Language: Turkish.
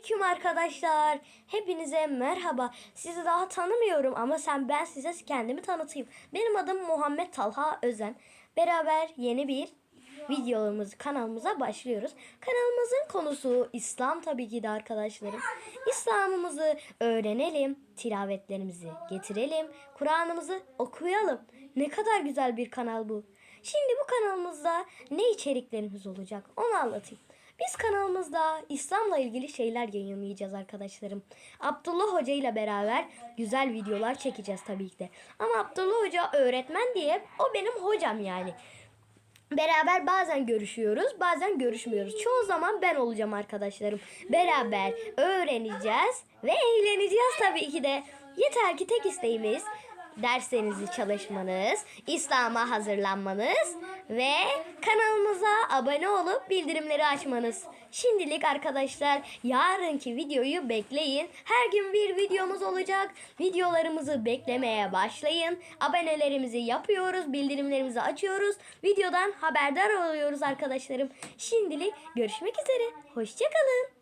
Selamünaleyküm arkadaşlar. Hepinize merhaba. Sizi daha tanımıyorum ama sen ben size kendimi tanıtayım. Benim adım Muhammed Talha Özen. Beraber yeni bir videomuz kanalımıza başlıyoruz. Kanalımızın konusu İslam tabii ki de arkadaşlarım. İslam'ımızı öğrenelim, tilavetlerimizi getirelim, Kur'an'ımızı okuyalım. Ne kadar güzel bir kanal bu. Şimdi bu kanalımızda ne içeriklerimiz olacak onu anlatayım. Biz kanalımızda İslam'la ilgili şeyler yayınlayacağız arkadaşlarım. Abdullah Hoca ile beraber güzel videolar çekeceğiz tabii ki de. Ama Abdullah Hoca öğretmen diye o benim hocam yani. Beraber bazen görüşüyoruz, bazen görüşmüyoruz. Çoğu zaman ben olacağım arkadaşlarım. Beraber öğreneceğiz ve eğleneceğiz tabii ki de. Yeter ki tek isteğimiz derslerinizi çalışmanız, İslam'a hazırlanmanız ve kanalımıza abone olup bildirimleri açmanız. Şimdilik arkadaşlar yarınki videoyu bekleyin. Her gün bir videomuz olacak. Videolarımızı beklemeye başlayın. Abonelerimizi yapıyoruz, bildirimlerimizi açıyoruz. Videodan haberdar oluyoruz arkadaşlarım. Şimdilik görüşmek üzere. Hoşçakalın.